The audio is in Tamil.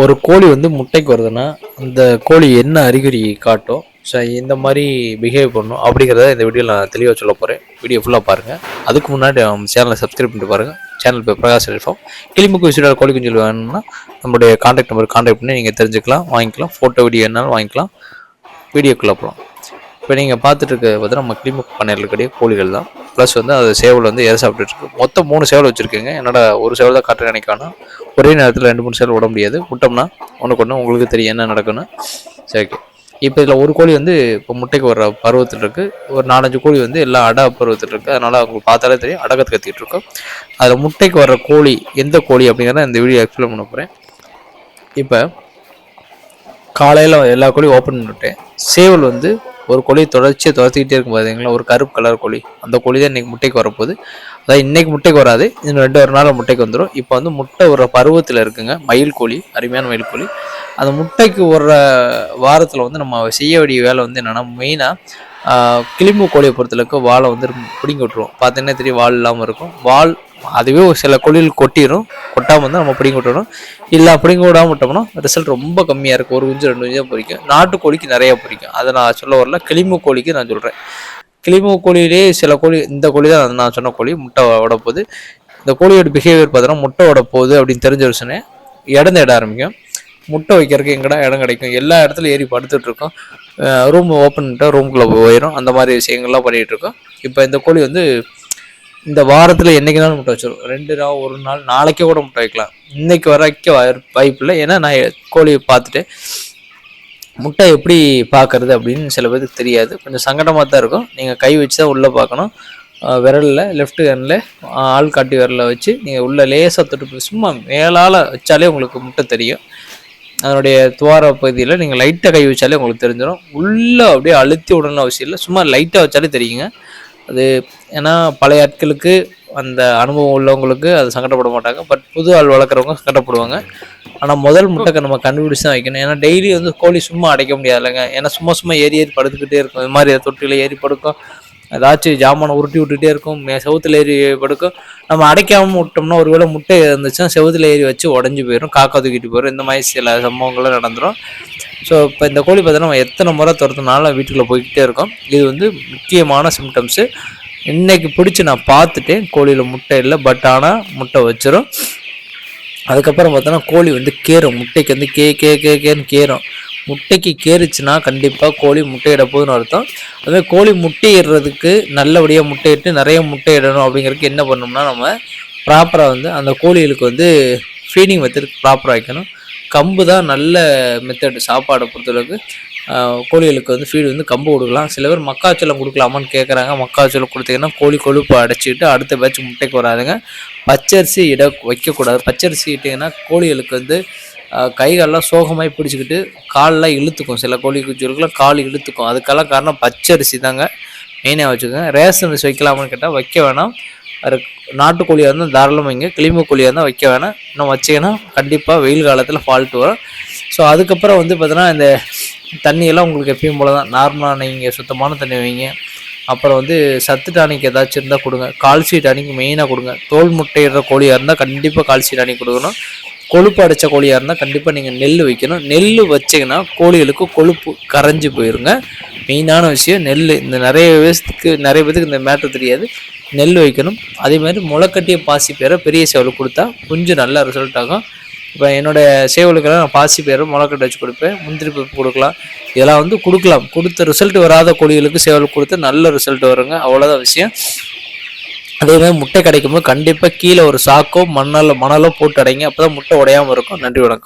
ஒரு கோழி வந்து முட்டைக்கு வருதுன்னா அந்த கோழி என்ன அறிகுறி காட்டும்? ஸோ இந்த மாதிரி பிஹேவ் பண்ணும் அப்படிங்கிறத இந்த வீடியோவில் நான் தெளிவாக சொல்ல போகிறேன் வீடியோ ஃபுல்லாக பாருங்கள் அதுக்கு முன்னாடி நம்ம சேனலை சப்ஸ்கிரைப் பண்ணிட்டு பாருங்கள் சேனல் பேர் பிரகாஷ் செல்ஃபார்ம் கிளிமுக்கு விசிட கோழி குஞ்சல் வேணும்னா நம்மளுடைய காண்டாக்ட் நம்பர் காண்டாக்ட் பண்ணி நீங்கள் தெரிஞ்சுக்கலாம் வாங்கிக்கலாம். ஃபோட்டோ வீடியோ என்னாலும் வாங்கிக்கலாம். வீடியோக்குள்ளே போகலாம் இப்போ நீங்கள் பார்த்துட்டு இருக்க பார்த்தா நம்ம கிளிமுக் பண்ணையில் இருக்கக்கூடிய கோழிகள் தான். ப்ளஸ் வந்து அது சேவல் வந்து எதை சாப்பிட்டுட்டு இருக்கு. மொத்தம் மூணு சேவல் வச்சுருக்கீங்க. என்னோட ஒரு சேவல் தான் காட்டுறேன் நினைக்கானா ஒரே நேரத்தில் ரெண்டு மூணு சேர் விட முடியாது. விட்டோம்னா ஒன்றுக்கு ஒன்று உங்களுக்கு தெரியும் என்ன நடக்குன்னு சரி ஓகே இப்போ இதில் ஒரு கோழி வந்து இப்போ முட்டைக்கு வர்ற பருவத்தில் இருக்குது ஒரு நாலஞ்சு கோழி வந்து எல்லாம் அடா பருவத்தில் இருக்குது அதனால் அவங்களுக்கு பார்த்தாலே தெரியும். அடகத்து கத்திட்டு இருக்கோம். அதில் முட்டைக்கு வர்ற கோழி எந்த கோழி அப்படிங்கிறத இந்த வீடியோ எக்ஸ்பிளைன் பண்ண போகிறேன் இப்போ காலையில் எல்லா கோழியும் ஓப்பன் பண்ணிட்டேன். சேவல் வந்து ஒரு கோழி தொடர்ச்சியாக துரத்திக்கிட்டே இருக்கும் பார்த்தீங்களா ஒரு கருப்பு கலர் கோழி அந்த கோழி தான் இன்றைக்கி முட்டைக்கு வரப்போகுது. அதாவது இன்றைக்கி முட்டைக்கு வராது. இன்னும் ரெண்டு ஒரு நாள் முட்டைக்கு வந்துடும் இப்போ வந்து முட்டை ஒரு பருவத்தில் இருக்குங்க. மயில் கோழி அருமையான மயில் கோழி அந்த முட்டைக்கு வர்ற வாரத்தில் வந்து நம்ம செய்ய வேண்டிய வேலை வந்து என்னென்னா மெயினாக கிளிம்பு கோழியை பொறுத்தளவுக்கு வாழை வந்து பிடிங்கி விட்ருவோம் பார்த்தீங்கன்னா தெரியும் வால் இல்லாமல் இருக்கும். வால் அதுவே ஒரு சில கோழிகள் கொட்டிடும் கொட்டாமல் வந்து நம்ம பிடிங்கி விட்டுறோம் இல்லை அப்படிங்க விடாமல் விட்டோம்னா ரிசல்ட் ரொம்ப கம்மியாக இருக்கும். ஒரு குஞ்சு ரெண்டு குஞ்சு தான் நாட்டு நாட்டுக்கோழிக்கு நிறையா பிடிக்கும் அதை நான் சொல்ல வரல. கிளிம்பு கோழிக்கு நான் சொல்கிறேன் கிளிமு கோழியிலே சில கோழி இந்த கோழி தான் நான் சொன்ன கோழி முட்டை விட போகுது. இந்த கோழியோட பிஹேவியர் பார்த்தோன்னா முட்டை விட போகுது அப்படின்னு தெரிஞ்ச வருஷனே இடம் தேட ஆரம்பிக்கும். முட்டை வைக்கிறதுக்கு எங்கடா இடம் கிடைக்கும்? எல்லா இடத்துலையும் ஏறி படுத்துட்டு இருக்கோம். ரூம் ஓப்பன் பண்ணிட்டா ரூம்குள்ளே போயிடும் அந்த மாதிரி விஷயங்கள்லாம் பண்ணிகிட்டு இருக்கோம். இப்போ இந்த கோழி வந்து இந்த வாரத்தில் என்றைக்குனாலும் முட்டை வச்சிடும் ரெண்டு நாள் ஒரு நாள் நாளைக்கே கூட முட்டை வைக்கலாம். இன்னைக்கு வரைக்கும் வாய்ப்பு இல்லை. ஏன்னா நான் கோழியை பார்த்துட்டு முட்டை எப்படி பார்க்கறது அப்படின்னு சில பேருக்கு தெரியாது. கொஞ்சம் சங்கடமாக தான் இருக்கும். நீங்கள் கை வச்சு தான் உள்ளே பார்க்கணும். விரலில் லெஃப்ட் ஹேண்டில் ஆள் காட்டி விரலில் வச்சு நீங்கள் உள்ளே லேசாக தொட்டு சும்மா மேலால் வச்சாலே உங்களுக்கு முட்டை தெரியும். அதனுடைய துவார பகுதியில் நீங்கள் லைட்டாக கை வச்சாலே உங்களுக்கு தெரிஞ்சிடும் உள்ளே அப்படியே அழுத்தி விடணும்னு அவசியம் இல்லை. சும்மா லைட்டாக வச்சாலே தெரியுங்க. அது ஏன்னா பழைய ஆட்களுக்கு அந்த அனுபவம் உள்ளவங்களுக்கு அது சங்கடப்பட மாட்டாங்க. பட் புது ஆள் வளர்க்குறவங்க சங்கடப்படுவாங்க. ஆனால் முதல் முட்டைக்கு நம்ம கண்டுபிடிச்சி தான் வைக்கணும். ஏன்னா டெய்லி வந்து கோழி சும்மா அடைக்க முடியாதுல்லங்க. ஏன்னா சும்மா சும்மா ஏறி ஏறி படுத்துக்கிட்டே இருக்கும். இது மாதிரி தொட்டியில் ஏறி படுக்கும். ஏதாச்சும் ஜாமானை உருட்டி விட்டுட்டே இருக்கும். மே ஏறி படுக்கும். நம்ம அடைக்காமல் விட்டோம்னா ஒருவேளை முட்டை இருந்துச்சுன்னா செவுத்துல ஏறி வச்சு உடஞ்சி போயிடும் காக்கா தூக்கிட்டு போயிடும் இந்த மாதிரி சில சம்பவங்களும் நடந்துடும் ஸோ இப்போ இந்த கோழி பார்த்தோன்னா நம்ம எத்தனை முறை துரத்தினாலும் வீட்டுக்குள்ளே போய்கிட்டே இருக்கோம். இது வந்து முக்கியமான சிம்டம்ஸு இன்றைக்கி பிடிச்சி நான் பார்த்துட்டேன். கோழியில் முட்டை இல்லை. பட் ஆனால் முட்டை வச்சிரும். அதுக்கப்புறம் பார்த்தோன்னா கோழி வந்து கேரும் முட்டைக்கு வந்து கே கே கே கேன்னு கேரும் முட்டைக்கு கேறுச்சுன்னா கண்டிப்பாக கோழி முட்டையிட போகுதுன்னு அர்த்தம். அதுமாதிரி கோழி முட்டையிடுறதுக்கு நல்லபடியாக முட்டையிட்டு நிறைய முட்டையிடணும் அப்படிங்கிறதுக்கு என்ன பண்ணோம்னா நம்ம ப்ராப்பராக வந்து அந்த கோழிகளுக்கு வந்து ஃபீடிங் மெத்தட் ப்ராப்பராக வைக்கணும். கம்பு தான் நல்ல மெத்தட் சாப்பாடை பொறுத்தளவுக்கு. கோழிகளுக்கு வந்து ஃபீடு வந்து கம்பு கொடுக்கலாம். சில பேர் மக்காச்சோளம் கொடுக்கலாமான்னு கேட்குறாங்க மக்காச்சோளம் கொடுத்தீங்கன்னா கோழி கொழுப்பு அடைச்சிக்கிட்டு அடுத்த பேட்ச் முட்டைக்கு வராதுங்க. பச்சரிசி இட வைக்கக்கூடாது. பச்சரிசி இட்டிங்கன்னா கோழிகளுக்கு வந்து கைகாலெலாம் சோகமாகி பிடிச்சிக்கிட்டு காலெலாம் இழுத்துக்கும். சில கோழி குஞ்சுகளுக்குலாம் கால் இழுத்துக்கும். அதுக்கெல்லாம் காரணம் பச்சரிசி தாங்க. மெயினாக வச்சுக்கோங்க. ரேஷன் அரிசி வைக்கலாமான்னு கேட்டால் வைக்க வேணாம். அது நாட்டுக்கோழியாக இருந்தால் தாராளமாக இங்கே கிளிம்பு கோழியாக இருந்தால் வைக்க வேணாம். இன்னும் வச்சிங்கன்னா கண்டிப்பாக வெயில் காலத்தில் ஃபால்ட் வரும். ஸோ அதுக்கப்புறம் வந்து பார்த்தீங்கன்னா இந்த தண்ணியெல்லாம் உங்களுக்கு எப்பயும் போல தான் நார்மலாக நீங்கள் சுத்தமான தண்ணி வைங்க. அப்புறம் வந்து சத்து டானிக் ஏதாச்சும் இருந்தால் கொடுங்க. கால்சி டானிக் மெயினாக கொடுங்க. தோல் முட்டையிடுற கோழியாக இருந்தால் கண்டிப்பாக கால்சி டானிக் கொடுக்கணும். கொழுப்பு அடைச்ச கோழியாக இருந்தால் கண்டிப்பாக நீங்கள் நெல் வைக்கணும். நெல் வச்சிங்கன்னா கோழிகளுக்கு கொழுப்பு கரைஞ்சி போயிருங்க. மெயினான விஷயம் நெல் இந்த நிறைய பேருக்கு நிறைய பேருக்கு இந்த மேட்ரு தெரியாது. நெல் வைக்கணும். அதே மாதிரி முளைக்கட்டிய பாசி பேரை பெரிய சேவலுக்கு கொடுத்தா கொஞ்சம் நல்லா ரிசல்ட் ஆகும். இப்போ என்னோடய சேவலுக்கெல்லாம் நான் பாசி பேரை முளைக்கட்டை வச்சு கொடுப்பேன். முந்திரி பருப்பு கொடுக்கலாம். இதெல்லாம் வந்து கொடுக்கலாம். கொடுத்த ரிசல்ட் வராத கோழிகளுக்கு சேவல் கொடுத்து நல்ல ரிசல்ட் வருங்க. அவ்வளோதான் விஷயம். அதே மாதிரி முட்டை கிடைக்கும்போது கண்டிப்பாக கீழே ஒரு சாக்கோ மண்ணால் மணலோ போட்டு அடைங்க. அப்போ தான் முட்டை உடையாமல் இருக்கும். நன்றி வணக்கம்.